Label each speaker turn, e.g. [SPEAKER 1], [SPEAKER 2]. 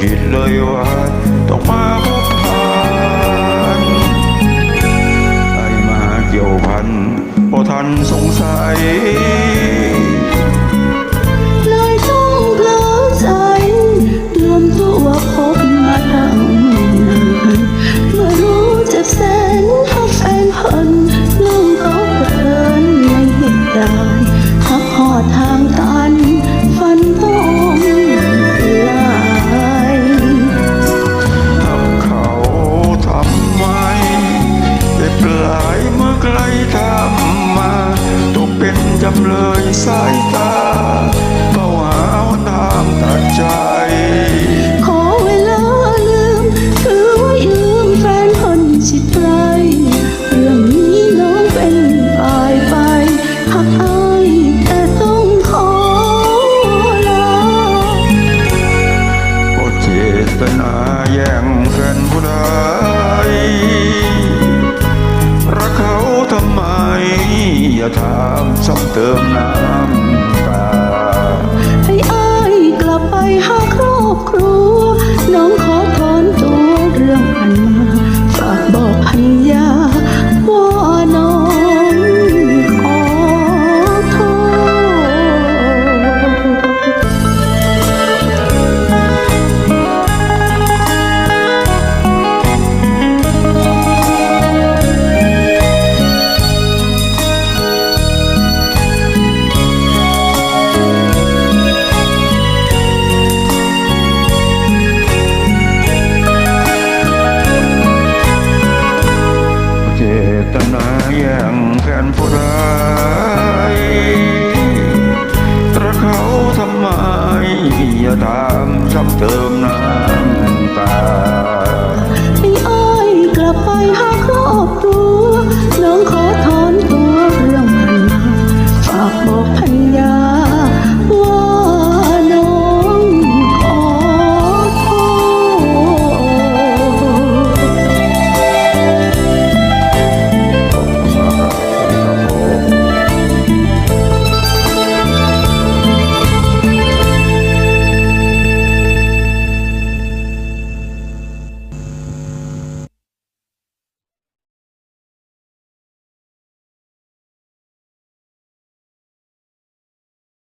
[SPEAKER 1] คิดเลยว่าต้องมาพบพันไอมาเกี่ยวพันพอทันสงสัย
[SPEAKER 2] จำ
[SPEAKER 1] เลยสายตา ผู้ใดตระเขาทำไมอย่าตามซ้ำเติมนะ